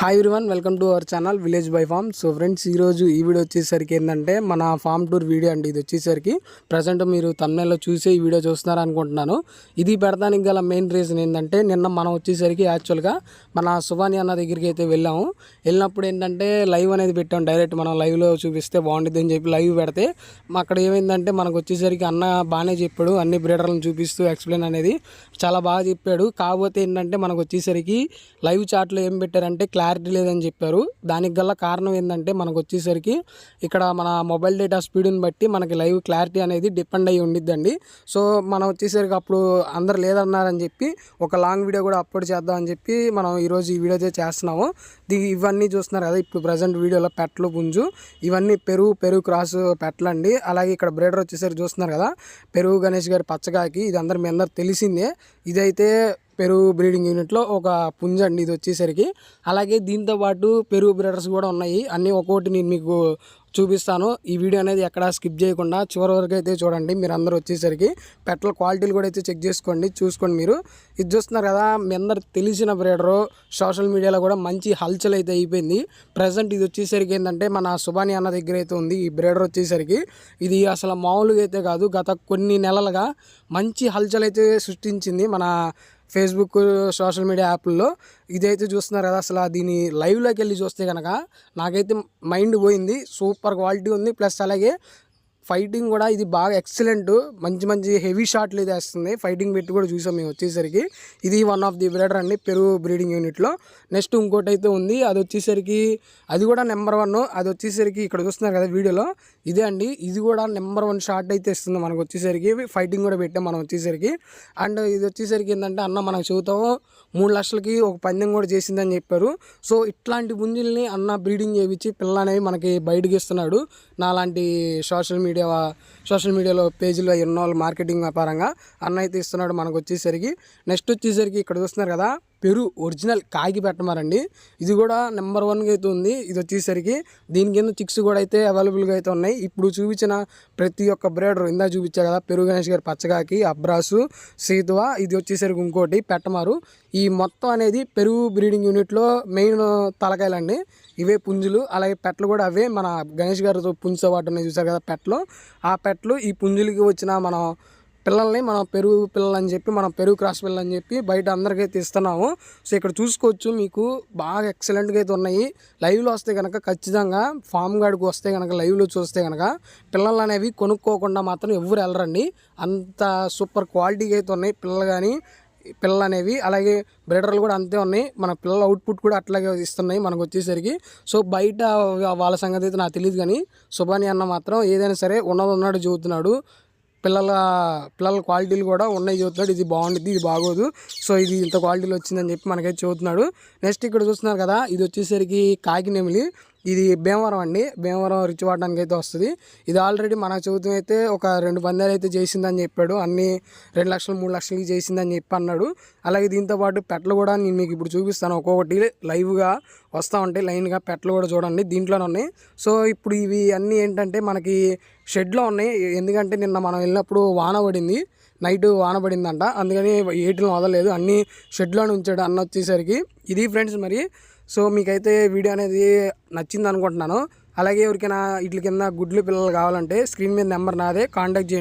Hi everyone welcome to our channel village by farm so friends ఈరోజు ఈ video వచ్చేసరికి ఏంటంటే మన ఫామ్ టూర్ వీడియో అండి ఇది వచ్చేసరికి. ప్రజెంట్ మీరు తమిళలో చూసే ఈ వీడియో చూస్తున్నారు అనుకుంటున్నాను. ఇది పెడతానికి గల మెయిన్ రీజన్ ఏంటంటే నిన్న మనం వచ్చేసరికి యాక్చువల్గా మన సుభాని అన్న దగ్గరికి అయితే వెళ్ళాము. వెళ్ళినప్పుడు ఏంటంటే లైవ్ అనేది పెట్టాం డైరెక్ట్ మనం లైవ్లో చూపిస్తే బాగుంటుంది అని చెప్పి లైవ్ పెడితే అక్కడ ఏమైందంటే మనకు వచ్చేసరికి అన్న బాగానే చెప్పాడు అన్ని బ్రీడర్లను చూపిస్తూ ఎక్స్ప్లెయిన్ అనేది చాలా బాగా చెప్పాడు. కాకపోతే ఏంటంటే మనకు వచ్చేసరికి లైవ్ చాట్లో ఏం పెట్టారంటే క్లాస్ క్లారిటీ లేదని చెప్పారు. దానికి గల కారణం ఏంటంటే మనకు వచ్చేసరికి ఇక్కడ మన మొబైల్ డేటా స్పీడ్ని బట్టి మనకి లైవ్ క్లారిటీ అనేది డిపెండ్ అయ్యి ఉండిద్దండి. సో మనం వచ్చేసరికి అప్పుడు అందరు లేదన్నారని చెప్పి ఒక లాంగ్ వీడియో కూడా అప్లోడ్ చేద్దామని చెప్పి మనం ఈరోజు ఈ వీడియో చేస్తున్నాము. ఇవన్నీ చూస్తున్నారు కదా ఇప్పుడు ప్రజెంట్ వీడియోలో పెట్టలు పుంజు ఇవన్నీ పెరుగు పెరుగు క్రాస్ పెట్టలండి అలాగే ఇక్కడ బ్రేడర్ వచ్చేసరికి చూస్తున్నారు కదా పెరుగు గణేష్ గారి పచ్చగాకి ఇది అందరు మీ అందరు తెలిసిందే. ఇదైతే పెరుగు బ్రీడింగ్ యూనిట్లో ఒక పుంజ అండి ఇది వచ్చేసరికి. అలాగే దీంతో పాటు పెరుగు బ్రీడర్స్ కూడా ఉన్నాయి. అన్నీ ఒక్కొక్కటి నేను మీకు చూపిస్తాను. ఈ వీడియో అనేది ఎక్కడ స్కిప్ చేయకుండా చివరి వరకు అయితే చూడండి. మీరు అందరూ వచ్చేసరికి పెట్టల క్వాలిటీలు కూడా అయితే చెక్ చేసుకోండి చూసుకోండి మీరు. ఇది చూస్తున్నారు కదా మీ అందరు తెలిసిన బ్రీడరు. సోషల్ మీడియాలో కూడా మంచి హల్చల్ అయితే అయిపోయింది. ప్రజెంట్ ఇది వచ్చేసరికి ఏంటంటే మన సుబాని అన్న దగ్గర అయితే ఉంది ఈ బ్రీడర్ వచ్చేసరికి. ఇది అసలు మామూలుగా అయితే కాదు గత కొన్ని నెలలుగా మంచి హల్చల్ అయితే సృష్టించింది మన ఫేస్బుక్ సోషల్ మీడియా యాప్ల్లో ఇదైతే చూస్తున్నారు కదా అసలు దీని లైవ్లోకి వెళ్ళి చూస్తే కనుక నాకైతే మైండ్ పోయింది సూపర్ క్వాలిటీ ఉంది ప్లస్ అలాగే ఫైటింగ్ కూడా ఇది బాగా ఎక్సలెంట్. మంచి మంచి హెవీ షాట్లు ఇది వేస్తుంది. ఫైటింగ్ పెట్టి కూడా చూసాం మేము వచ్చేసరికి. ఇది వన్ ఆఫ్ ది బ్రీడర్ అండి పెరుగు బ్రీడింగ్ యూనిట్లో నెక్స్ట్ ఇంకోటి అయితే ఉంది. అది వచ్చేసరికి అది కూడా నెంబర్ వన్ అది వచ్చేసరికి ఇక్కడ చూస్తున్నారు కదా వీడియోలో. ఇదే అండి. ఇది కూడా నెంబర్ వన్ షాట్ అయితే ఇస్తుంది మనకు వచ్చేసరికి. ఫైటింగ్ కూడా పెట్టాం మనం వచ్చేసరికి. అండ్ ఇది వచ్చేసరికి ఏంటంటే అన్న మనకు చెబుతాము మూడు లక్షలకి ఒక పందెం కూడా చేసిందని చెప్పారు. సో ఇట్లాంటి పుంజుల్ని అన్న బ్రీడింగ్ చేయించి పిల్ల అనేవి మనకి బయటకి ఇస్తున్నాడు. నాలాంటి సోషల్ మీడియా సోషల్ మీడియాలో పేజీలో ఎన్నో మార్కెటింగ్ వ్యాపారంగా అన్న అయితే ఇస్తున్నాడు మనకు వచ్చేసరికి. నెక్స్ట్ వచ్చేసరికి ఇక్కడ చూస్తున్నారు కదా పెరు ఒరిజినల్ కాగి పెట్టమారండి. ఇది కూడా నెంబర్ వన్గా అయితే ఉంది. ఇది వచ్చేసరికి దీని కింద చిక్స్ కూడా అయితే అవైలబుల్గా అయితే ఉన్నాయి. ఇప్పుడు చూపించిన ప్రతి ఒక్క బ్రేడర్ ఇందా చూపించా కదా పెరుగు గణేష్ గారి పచ్చగాకి అబ్రాసు సీతువ ఇది వచ్చేసరికి ఇంకోటి పెట్టమారు. ఈ మొత్తం అనేది పెరుగు బ్రీడింగ్ యూనిట్లో మెయిన్ తలకాయలండి. ఇవే పుంజులు అలాగే పెట్టలు కూడా అవే. మన గణేష్ గారితో పుంజుతో పాటు ఉన్నాయి చూసారు కదా పెట్టలు. ఆ పెట్టలు ఈ పుంజులకి వచ్చిన మనం పిల్లల్ని మనం పెరుగు పిల్లలు అని చెప్పి మనం పెరుగు క్రాస్ పిల్లలు అని చెప్పి బయట అందరికైతే ఇస్తున్నాము. సో ఇక్కడ చూసుకోవచ్చు మీకు బాగా ఎక్సలెంట్గా అయితే ఉన్నాయి. లైవ్లో వస్తే కనుక ఖచ్చితంగా ఫామ్ గార్డ్కి వస్తే కనుక లైవ్లో చూస్తే కనుక పిల్లలు అనేవి కొనుక్కోకుండా మాత్రం ఎవరు వెళ్ళరండి. అంత సూపర్ క్వాలిటీగా అయితే ఉన్నాయి పిల్లలు కానీ పిల్లలు అనేవి. అలాగే బ్రీడర్లు కూడా అంతే ఉన్నాయి. మన పిల్లల అవుట్పుట్ కూడా అట్లాగే ఇస్తున్నాయి మనకు వచ్చేసరికి. సో బయట వాళ్ళ సంగతి అయితే నాకు తెలియదు కానీ సుబాని అన్న మాత్రం ఏదైనా సరే ఉన్నది ఉన్నాడు చెబుతున్నాడు. పిల్లల పిల్లల క్వాలిటీలు కూడా ఉన్నాయి చెబుతున్నాడు. ఇది బాగుంటుంది ఇది బాగోదు. సో ఇది ఇంత క్వాలిటీలో వచ్చిందని చెప్పి మనకైతే చెబుతున్నాడు. నెక్స్ట్ ఇక్కడ చూస్తున్నారు కదా ఇది వచ్చేసరికి కాకినెమిలి ఇది భీమవరం అండి. భీమవరం రిచ్ వాడడానికి అయితే వస్తుంది. ఇది ఆల్రెడీ మన చదువుతూ అయితే ఒక రెండు పందాలు అయితే చేసిందని చెప్పాడు. అన్ని రెండు లక్షలు మూడు లక్షలకి చేసిందని చెప్పి అన్నాడు. అలాగే దీంతో పాటు పెట్టలు కూడా నేను మీకు ఇప్పుడు చూపిస్తాను. ఒక్కొక్కటి లైవ్గా వస్తూ ఉంటాయి. లైన్గా పెట్టలు కూడా చూడండి. దీంట్లోనే ఉన్నాయి. సో ఇప్పుడు ఇవి అన్నీ ఏంటంటే మనకి షెడ్లో ఉన్నాయి. ఎందుకంటే నిన్న మనం వెళ్ళినప్పుడు వాన పడింది. నైట్ వాన పడిందంట. అందుకని ఏటిలో వదలలేదు. అన్ని షెడ్లోనే ఉంచాడు అన్న వచ్చేసరికి. ఇది ఫ్రెండ్స్ మరి సో మీకైతే వీడియో అనేది నచ్చింది అనుకుంటున్నాను అలాగే ఎవరికైనా వీటి కింద గుడ్లు పిల్లలు కావాలంటే స్క్రీన్ మీద నెంబర్ నాదే కాంటాక్ట్ చేయండి.